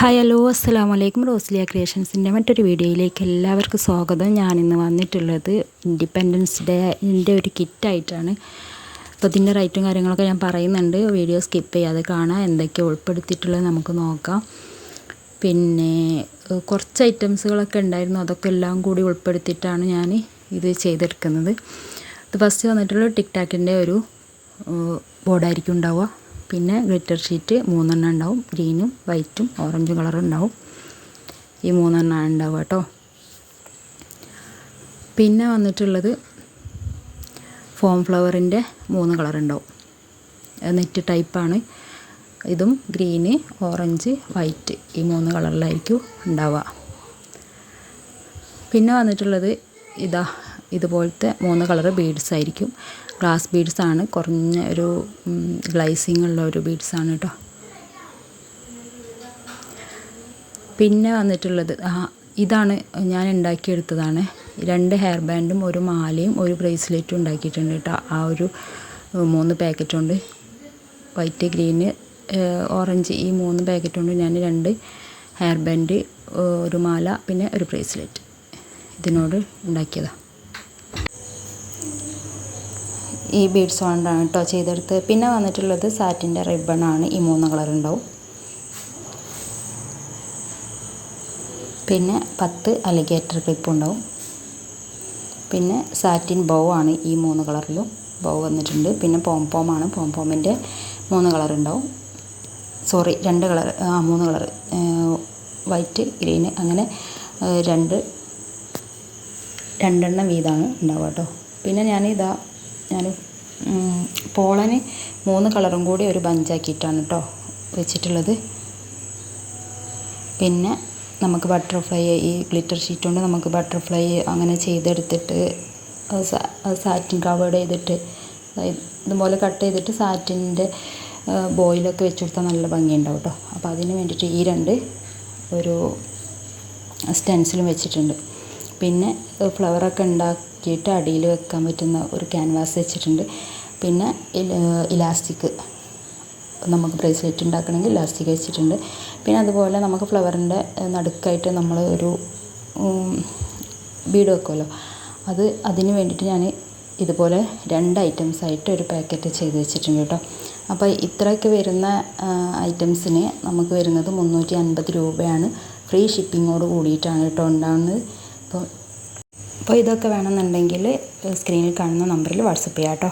Hi hello അസ്സാം വലൈക്കും റോസ്ലിയ ക്രിയേഷൻസിന്റെ മറ്റൊരു വീഡിയോയിലേക്ക് എല്ലാവർക്കും സ്വാഗതം. ഞാനിന്ന് വന്നിട്ടുള്ളത് ഇൻഡിപെൻഡൻസ് ഡേന്റെ ഒരു കിറ്റായിട്ടാണ് അപ്പോൾ ഇതിന്റെ റൈറ്റും കാര്യങ്ങളൊക്കെ ഞാൻ പറയുന്നുണ്ട്. വീഡിയോ സ്കിപ്പ് ചെയ്യാതെ കാണാം. എന്തൊക്കെ ഉൾപ്പെടുത്തിയിട്ടുള്ളത് നമുക്ക് നോക്കാം. പിന്നെ കുറച്ച് ഐറ്റംസുകളൊക്കെ ഉണ്ടായിരുന്നു. അതൊക്കെ എല്ലാം കൂടി ഉൾപ്പെടുത്തിയിട്ടാണ് ഞാൻ ഇത് ചെയ്തെടുക്കുന്നത്. ഇത് ഫസ്റ്റ് വന്നിട്ടുള്ള ടിക്ടാക്കിന്റെ ഒരു ബോർഡായിരിക്കും ഉണ്ടാവുക. പിന്നെ ഗ്ലിറ്റർ ഷീറ്റ് മൂന്നെണ്ണം ഉണ്ടാവും. ഗ്രീനും വൈറ്റും ഓറഞ്ചും കളറും ഉണ്ടാവും. ഈ മൂന്നെണ്ണം ഉണ്ടാവുക കേട്ടോ. പിന്നെ വന്നിട്ടുള്ളത് ഫോം ഫ്ലവറിന്റെ മൂന്ന് കളർ ഉണ്ടാവും. നെറ്റ് ടൈപ്പാണ് ഇതും ഗ്രീന് ഓറഞ്ച് വൈറ്റ് ഈ മൂന്ന് കളറിലായിരിക്കും ഉണ്ടാവുക. പിന്നെ വന്നിട്ടുള്ളത് ഇതാ ഇതുപോലത്തെ മൂന്ന് കളർ ബീഡ്സ് ആയിരിക്കും. ഗ്ലാസ് ബീഡ്സ് ആണ്. കുറഞ്ഞ ഒരു ഗ്ലൈസിങ് ഉള്ള ഒരു ബീഡ്സ് ആണ് കേട്ടോ പിന്നെ വന്നിട്ടുള്ളത് ഇതാണ് ഞാൻ ഉണ്ടാക്കിയെടുത്തതാണ്. രണ്ട് ഹെയർ ബാൻഡും ഒരു മാലയും ഒരു ബ്രേസ്ലെറ്റും ഉണ്ടാക്കിയിട്ടുണ്ട് കേട്ടോ ആ ഒരു മൂന്ന് പാക്കറ്റ് കൊണ്ട് വൈറ്റ് ഗ്രീന് ഓറഞ്ച് ഈ മൂന്ന് പാക്കറ്റ് കൊണ്ട് ഞാൻ രണ്ട് ഹെയർ ബാൻഡ് ഒരു മാല പിന്നെ ഒരു ബ്രേസ്ലെറ്റ് ഇതിനോട് ഉണ്ടാക്കിയതാണ് ഈ ബീഡ്സ് കൊണ്ടാണ് കേട്ടോ ചെയ്തെടുത്ത്. പിന്നെ വന്നിട്ടുള്ളത് സാറ്റിന്റെ റിബണാണ് ഈ മൂന്ന് കളറുണ്ടാവും പിന്നെ പത്ത് അലിഗേറ്റർ ക്ലിപ്പ് ഉണ്ടാവും. പിന്നെ സാറ്റിൻ ബോ ആണ് ഈ മൂന്ന് കളറിലും ബോ വന്നിട്ടുണ്ട്. പിന്നെ പോംപോമാണ് പോംപോമിന്റെ മൂന്ന് കളർ ഉണ്ടാവും. സോറി രണ്ട് കളർ ആ മൂന്ന് കളർ വൈറ്റ് ഗ്രീന് അങ്ങനെ രണ്ട് രണ്ടെണ്ണം വീതമാണ് ഉണ്ടാവുക കേട്ടോ പിന്നെ ഞാനിതാ ഞാൻ പോളന് മൂന്ന് കളറും കൂടി ഒരു ബഞ്ചാക്കിയിട്ടാണ് കേട്ടോ വെച്ചിട്ടുള്ളത്. പിന്നെ നമുക്ക് ബട്ടർഫ്ലൈ ഈ ഗ്ലിറ്റർ ഷീറ്റ് കൊണ്ട് നമുക്ക് ബട്ടർഫ്ലൈ അങ്ങനെ ചെയ്തെടുത്തിട്ട് സാറ്റിൻ കവേർഡ് ചെയ്തിട്ട് ഇതുപോലെ കട്ട് ചെയ്തിട്ട് സാറ്റിന്റെ ബോയിലൊക്കെ വെച്ച് കൊടുത്താൽ നല്ല ഭംഗിയുണ്ടാവും കേട്ടോ അപ്പോൾ അതിന് വേണ്ടിയിട്ട് ഈ രണ്ട് ഒരു സ്റ്റെൻസിലും വെച്ചിട്ടുണ്ട്. പിന്നെ ഫ്ലവറൊക്കെ ഉണ്ടാക്കിയിട്ട് അടിയിൽ വെക്കാൻ പറ്റുന്ന ഒരു ക്യാൻവാസ് വെച്ചിട്ടുണ്ട്. പിന്നെ ഇലാസ്റ്റിക് നമുക്ക് ബ്രേസ്ലെറ്റ് ഉണ്ടാക്കണമെങ്കിൽ ഇലാസ്റ്റിക് വെച്ചിട്ടുണ്ട്. പിന്നെ അതുപോലെ നമുക്ക് ഫ്ലവറിന്റെ നടുക്കായിട്ട് നമ്മൾ ഒരു ബീഡ് വെക്കുമല്ലോ. അത് അതിന് വേണ്ടിയിട്ട് ഞാൻ ഇതുപോലെ രണ്ട് ഐറ്റംസ് ആയിട്ട് ഒരു പാക്കറ്റ് ചെയ്ത് വെച്ചിട്ടുണ്ട് കേട്ടോ. അപ്പോൾ ഇത്രയൊക്കെ വരുന്ന ഐറ്റംസിന് നമുക്ക് വരുന്നത് മുന്നൂറ്റി അൻപത് രൂപയാണ്. ഫ്രീ ഷിപ്പിങ്ങോട് കൂടിയിട്ടാണ് കേട്ടോ ഉണ്ടാകുന്നത് അപ്പോൾ അപ്പോൾ ഇതൊക്കെ വേണമെന്നുണ്ടെങ്കിൽ സ്ക്രീനിൽ കാണുന്ന നമ്പറിൽ വാട്സപ്പ് ചെയ്യാം കേട്ടോ.